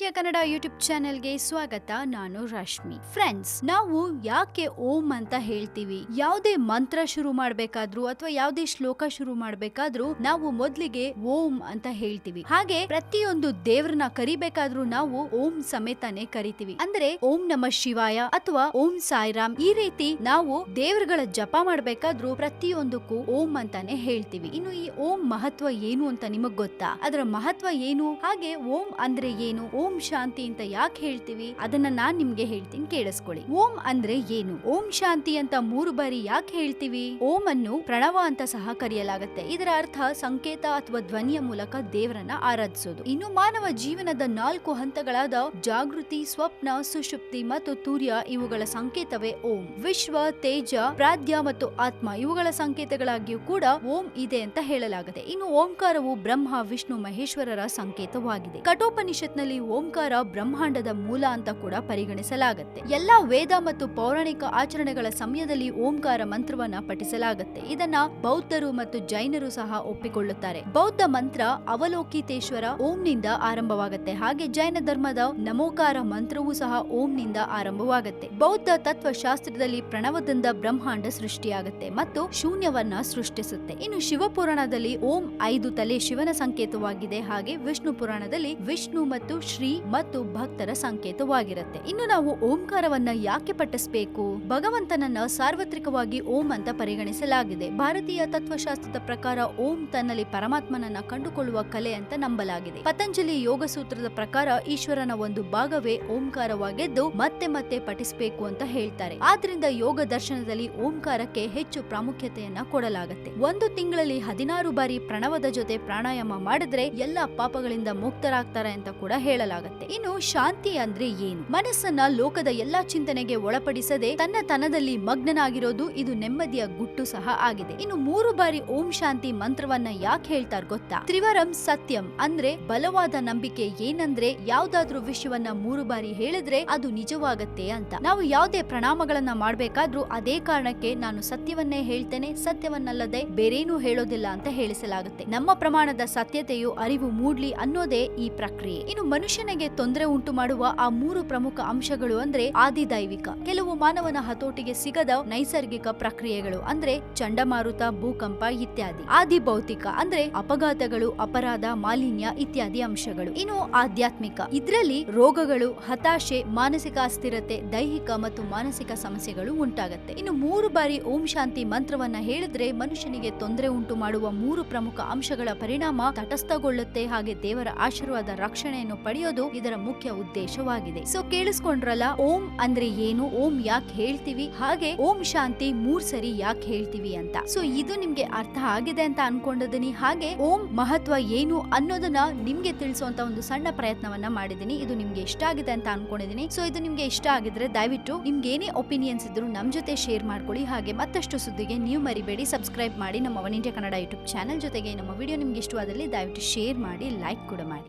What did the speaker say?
India Kannada YouTube ಚಾನೆಲ್ಗೆ ಸ್ವಾಗತ. ನಾನು ರಶ್ಮಿ. ಫ್ರೆಂಡ್ಸ್ ನಾವು ಯಾಕೆ ಓಂ ಅಂತ ಹೇಳ್ತೀವಿ? ಯಾವುದೇ ಮಂತ್ರ ಶುರು ಮಾಡ್ಬೇಕಾದ್ರೂ ಅಥವಾ ಯಾವುದೇ ಶ್ಲೋಕ ಶುರು ಮಾಡ್ಬೇಕಾದ್ರೂ ನಾವು ಮೊದ್ಲಿಗೆ ಓಂ ಅಂತ ಹೇಳ್ತೀವಿ. ಹಾಗೆ ಪ್ರತಿಯೊಂದು ದೇವ್ರನ್ನ ಕರಿಬೇಕಾದ್ರೂ ನಾವು ಓಂ ಸಮೇತನೇ ಕರಿತೀವಿ. ಅಂದ್ರೆ ಓಂ ನಮ ಶಿವಾಯ ಅಥವಾ ಓಂ ಸಾಯಿರಾಮ್ ಈ ರೀತಿ ನಾವು ದೇವರುಗಳ ಜಪ ಮಾಡ್ಬೇಕಾದ್ರೂ ಪ್ರತಿಯೊಂದಕ್ಕೂ ಓಂ ಅಂತಾನೆ ಹೇಳ್ತೀವಿ. ಇನ್ನು ಈ ಓಂ ಮಹತ್ವ ಏನು ಅಂತ ನಿಮಗ್ ಗೊತ್ತಾ? ಅದರ ಮಹತ್ವ ಏನು? ಹಾಗೆ ಓಂ ಅಂದ್ರೆ ಏನು? ಓಂ ಶಾಂತಿ ಅಂತ ಯಾಕೆ ಹೇಳ್ತೀವಿ? ಅದನ್ನ ನಾನ್ ನಿಮ್ಗೆ ಹೇಳ್ತೀನಿ, ಕೇಳಿಸ್ಕೊಳ್ಳಿ. ಓಂ ಅಂದ್ರೆ ಏನು? ಓಂ ಶಾಂತಿ ಅಂತ ಮೂರು ಬಾರಿ ಯಾಕೆ ಹೇಳ್ತೀವಿ? ಓಂ ಅನ್ನು ಪ್ರಣವ ಅಂತ ಸಹ ಕರೆಯಲಾಗುತ್ತೆ. ಇದರ ಅರ್ಥ ಸಂಕೇತ ಅಥವಾ ಧ್ವನಿಯ ಮೂಲಕ ದೇವರನ್ನ ಆರಾಧಿಸೋದು. ಇನ್ನು ಮಾನವ ಜೀವನದ ನಾಲ್ಕು ಹಂತಗಳಾದ ಜಾಗೃತಿ, ಸ್ವಪ್ನ ಸುಷುಪ್ತಿ ಮತ್ತು ತೂರ್ಯ, ಇವುಗಳ ಸಂಕೇತವೇ ಓಂ. ವಿಶ್ವ, ತೇಜ ಪ್ರಾಧ್ಯ ಮತ್ತು ಆತ್ಮ ಇವುಗಳ ಸಂಕೇತಗಳಾಗಿಯೂ ಕೂಡ ಓಂ ಇದೆ ಅಂತ ಹೇಳಲಾಗುತ್ತೆ. ಇನ್ನು ಓಂಕಾರವು ಬ್ರಹ್ಮ, ವಿಷ್ಣು, ಮಹೇಶ್ವರರ ಸಂಕೇತವಾಗಿದೆ. ಕಠೋಪನಿಷತ್ನಲ್ಲಿ ಓಂಕಾರ ಬ್ರಹ್ಮಾಂಡದ ಮೂಲ ಅಂತ ಕೂಡ ಪರಿಗಣಿಸಲಾಗುತ್ತೆ. ಎಲ್ಲಾ ವೇದ ಮತ್ತು ಪೌರಾಣಿಕ ಆಚರಣೆಗಳ ಸಮಯದಲ್ಲಿ ಓಂಕಾರ ಮಂತ್ರವನ್ನ ಪಠಿಸಲಾಗುತ್ತೆ. ಇದನ್ನ ಬೌದ್ಧರು ಮತ್ತು ಜೈನರು ಸಹ ಒಪ್ಪಿಕೊಳ್ಳುತ್ತಾರೆ. ಬೌದ್ಧ ಮಂತ್ರ ಅವಲೋಕಿತೇಶ್ವರ ಓಂನಿಂದ ಆರಂಭವಾಗುತ್ತೆ. ಹಾಗೆ ಜೈನ ಧರ್ಮದ ನಮೋಕಾರ ಮಂತ್ರವೂ ಸಹ ಓಂನಿಂದ ಆರಂಭವಾಗುತ್ತೆ. ಬೌದ್ಧ ತತ್ವಶಾಸ್ತ್ರದಲ್ಲಿ ಪ್ರಣವದಿಂದ ಬ್ರಹ್ಮಾಂಡ ಸೃಷ್ಟಿಯಾಗುತ್ತೆ ಮತ್ತು ಶೂನ್ಯವನ್ನ ಸೃಷ್ಟಿಸುತ್ತೆ. ಇನ್ನು ಶಿವಪುರಾಣದಲ್ಲಿ ಓಂ ಐದು ತಲೆ ಶಿವನ ಸಂಕೇತವಾಗಿದೆ. ಹಾಗೆ ವಿಷ್ಣು ಪುರಾಣದಲ್ಲಿ ವಿಷ್ಣು ಮತ್ತು ಶ್ರೀ ಮತ್ತು ಭಕ್ತರ ಸಂಕೇತವಾಗಿರುತ್ತೆ. ಇನ್ನು ನಾವು ಓಂಕಾರವನ್ನ ಯಾಕೆ ಪಠಿಸಬೇಕು? ಭಗವಂತನನ್ನ ಸಾರ್ವತ್ರಿಕವಾಗಿ ಓಂ ಅಂತ ಪರಿಗಣಿಸಲಾಗಿದೆ. ಭಾರತೀಯ ತತ್ವಶಾಸ್ತ್ರದ ಪ್ರಕಾರ ಓಂ ತನ್ನಲ್ಲಿ ಪರಮಾತ್ಮನನ್ನ ಕಂಡುಕೊಳ್ಳುವ ಕಲೆ ಅಂತ ನಂಬಲಾಗಿದೆ. ಪತಂಜಲಿ ಯೋಗ ಸೂತ್ರದ ಪ್ರಕಾರ ಈಶ್ವರನ ಒಂದು ಭಾಗವೇ ಓಂಕಾರವಾಗಿದ್ದು ಮತ್ತೆ ಮತ್ತೆ ಪಠಿಸಬೇಕು ಅಂತ ಹೇಳ್ತಾರೆ. ಆದ್ರಿಂದ ಯೋಗ ದರ್ಶನದಲ್ಲಿ ಓಂಕಾರಕ್ಕೆ ಹೆಚ್ಚು ಪ್ರಾಮುಖ್ಯತೆಯನ್ನ ಕೊಡಲಾಗುತ್ತೆ. ಒಂದು ತಿಂಗಳಲ್ಲಿ ಹದಿನಾರು ಬಾರಿ ಪ್ರಣವದ ಜೊತೆ ಪ್ರಾಣಾಯಾಮ ಮಾಡಿದ್ರೆ ಎಲ್ಲಾ ಪಾಪಗಳಿಂದ ಮುಕ್ತರಾಗ್ತಾರೆ ಅಂತ ಕೂಡ ಹೇಳಲಾಗುತ್ತೆ ಇನ್ನು ಶಾಂತಿ ಅಂದ್ರೆ ಏನು? ಮನಸ್ಸನ್ನ ಲೋಕದ ಎಲ್ಲಾ ಚಿಂತನೆಗೆ ಒಳಪಡಿಸದೆ ತನ್ನ ತನದಲ್ಲಿ ಮಗ್ನನಾಗಿರೋದು ಇದು ನೆಮ್ಮದಿಯ ಗುಟ್ಟು ಸಹ ಆಗಿದೆ. ಇನ್ನು ಮೂರು ಬಾರಿ ಓಂ ಶಾಂತಿ ಮಂತ್ರವನ್ನ ಯಾಕೆ ಹೇಳ್ತಾರ ಗೊತ್ತಾ? ತ್ರಿವರಂ ಸತ್ಯಂ ಅಂದ್ರೆ ಬಲವಾದ ನಂಬಿಕೆ ಏನಂದ್ರೆ ಯಾವ್ದಾದ್ರೂ ವಿಷಯವನ್ನ ಮೂರು ಬಾರಿ ಹೇಳಿದ್ರೆ ಅದು ನಿಜವಾಗತ್ತೆ ಅಂತ. ನಾವು ಯಾವುದೇ ಪ್ರಣಾಮಗಳನ್ನ ಮಾಡ್ಬೇಕಾದ್ರೂ ಅದೇ ಕಾರಣಕ್ಕೆ ನಾನು ಸತ್ಯವನ್ನೇ ಹೇಳ್ತೇನೆ, ಸತ್ಯವನ್ನಲ್ಲದೆ ಬೇರೇನೂ ಹೇಳೋದಿಲ್ಲ ಅಂತ ಹೇಳಿಸಲಾಗುತ್ತೆ. ನಮ್ಮ ಪ್ರಮಾಣದ ಸತ್ಯತೆಯು ಅರಿವು ಮೂಡ್ಲಿ ಅನ್ನೋದೇ ಈ ಪ್ರಕ್ರಿಯೆ. ಇನ್ನು ಮನುಷ್ಯನಿಗೆ ತೊಂದರೆ ಉಂಟು ಮಾಡುವ ಆ ಮೂರು ಪ್ರಮುಖ ಅಂಶಗಳು ಅಂದ್ರೆ ಆದಿದೈವಿಕ ಕೆಲವು ಮಾನವನ ಹತೋಟಿಗೆ ಸಿಗದ ನೈಸರ್ಗಿಕ ಪ್ರಕ್ರಿಯೆಗಳು ಅಂದ್ರೆ ಚಂಡಮಾರುತ, ಭೂಕಂಪ ಇತ್ಯಾದಿ. ಆದಿ ಭೌತಿಕ ಅಂದ್ರೆ ಅಪಘಾತಗಳು, ಅಪರಾಧ, ಮಾಲಿನ್ಯ ಇತ್ಯಾದಿ ಅಂಶಗಳು. ಇನ್ನು ಆಧ್ಯಾತ್ಮಿಕ. ಇದರಲ್ಲಿ ರೋಗಗಳು, ಹತಾಶೆ, ಮಾನಸಿಕ ಅಸ್ಥಿರತೆ, ದೈಹಿಕ ಮತ್ತು ಮಾನಸಿಕ ಸಮಸ್ಯೆಗಳು ಉಂಟಾಗುತ್ತೆ. ಇನ್ನು ಮೂರು ಬಾರಿ ಓಂ ಶಾಂತಿ ಮಂತ್ರವನ್ನ ಹೇಳಿದ್ರೆ ಮನುಷ್ಯನಿಗೆ ತೊಂದರೆ ಉಂಟು ಮಾಡುವ ಮೂರು ಪ್ರಮುಖ ಅಂಶಗಳ ಪರಿಣಾಮ ತಟಸ್ಥಗೊಳ್ಳುತ್ತೆ. ಹಾಗೆ ದೇವರ ಆಶೀರ್ವಾದ, ರಕ್ಷಣೆಯನ್ನು ಪಡೆಯೋದು ಇದರ ಮುಖ್ಯ ಉದ್ದೇಶವಾಗಿದೆ. ಸೊ ಕೇಳಿಸ್ಕೊಂಡ್ರಲ್ಲ, ಓಂ ಅಂದ್ರೆ ಏನು? ಓಂ ಯಾಕೆ ಹೇಳ್ತೀವಿ? ಹಾಗೆ ಓಂ ಶಾಂತಿ ಮೂರ್ ಸರಿ ಯಾಕೆ ಹೇಳ್ತೀವಿ ಅಂತ. ಸೊ ಇದು ನಿಮ್ಗೆ ಅರ್ಥ ಆಗಿದೆ ಅಂತ ಅನ್ಕೊಂಡಿದ್ದೀನಿ. ಹಾಗೆ ಓಂ ಮಹತ್ವ ಏನು ಅನ್ನೋದನ್ನ ನಿಮ್ಗೆ ತಿಳಿಸುವಂತ ಒಂದು ಸಣ್ಣ ಪ್ರಯತ್ನವನ್ನ ಮಾಡಿದೀನಿ ಇದು ನಿಮ್ಗೆ ಇಷ್ಟ ಆಗಿದೆ ಅಂತ ಅನ್ಕೊಂಡಿದೀನಿ ಸೊ ಇದು ನಿಮ್ಗೆ ಇಷ್ಟ ಆಗಿದ್ರೆ ದಯವಿಟ್ಟು ನಿಮ್ಗೆ ಏನೇ ಒಪಿನಿಯನ್ಸ್ ಇದ್ರು ನಮ್ ಜೊತೆ ಶೇರ್ ಮಾಡ್ಕೊಳ್ಳಿ. ಹಾಗೆ ಮತ್ತಷ್ಟು ಸುದ್ದಿಗೆ ನೀವು ಮರಿಬೇಡಿ. ಸಬ್ಸ್ಕ್ರೈಬ್ ಮಾಡಿ ನಮ್ಮ one India Kannada YouTube channel ಜೊತೆಗೆ ನಮ್ಮ ವಿಡಿಯೋ ನಿಮ್ಗೆ ಇಷ್ಟವಾದಲ್ಲಿ ದಯವಿಟ್ಟು ಶೇರ್ ಮಾಡಿ ಲೈಕ್ ಕೂಡ ಮಾಡಿ.